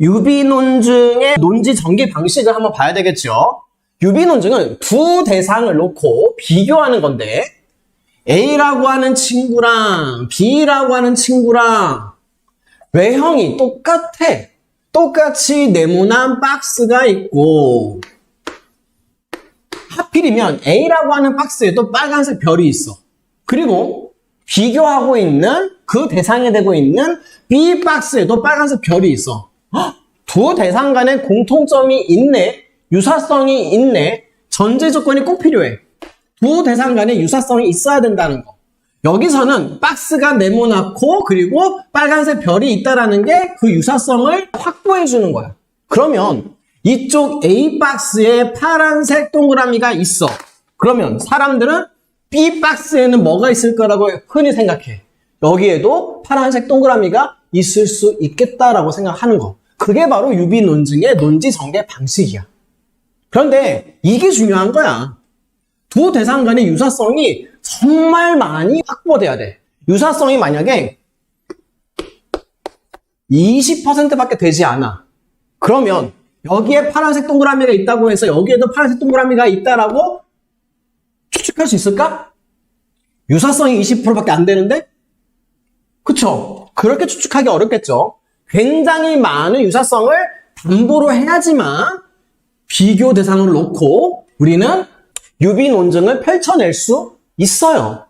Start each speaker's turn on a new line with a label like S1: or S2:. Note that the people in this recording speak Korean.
S1: 유비 논증의 논지 전개 방식을 한번 봐야 되겠죠. 유비 논증은 두 대상을 놓고 비교하는 건데 A라고 하는 친구랑 B라고 하는 친구랑 외형이 똑같아. 똑같이 네모난 박스가 있고 하필이면 A라고 하는 박스에도 빨간색 별이 있어. 그리고 비교하고 있는 그 대상이 되고 있는 B 박스에도 빨간색 별이 있어. 헉, 두 대상 간에 공통점이 있네. 유사성이 있네. 전제 조건이 꼭 필요해. 두 대상 간에 유사성이 있어야 된다는 거. 여기서는 박스가 네모나고 그리고 빨간색 별이 있다라는 게 그 유사성을 확보해 주는 거야. 그러면 이쪽 A 박스에 파란색 동그라미가 있어. 그러면 사람들은 B 박스에는 뭐가 있을 거라고 흔히 생각해. 여기에도 파란색 동그라미가 있을 수 있겠다라고 생각하는 거. 그게 바로 유비 논증의 논지 전개 방식이야. 그런데 이게 중요한 거야. 두 대상 간의 유사성이 정말 많이 확보돼야 돼. 유사성이 만약에 20%밖에 되지 않아. 그러면 여기에 파란색 동그라미가 있다고 해서 여기에도 파란색 동그라미가 있다라고 추측할 수 있을까? 유사성이 20%밖에 안 되는데? 그쵸? 그렇게 추측하기 어렵겠죠? 굉장히 많은 유사성을 담보로 해야지만 비교 대상을 놓고 우리는 유비 논증을 펼쳐낼 수 있어요.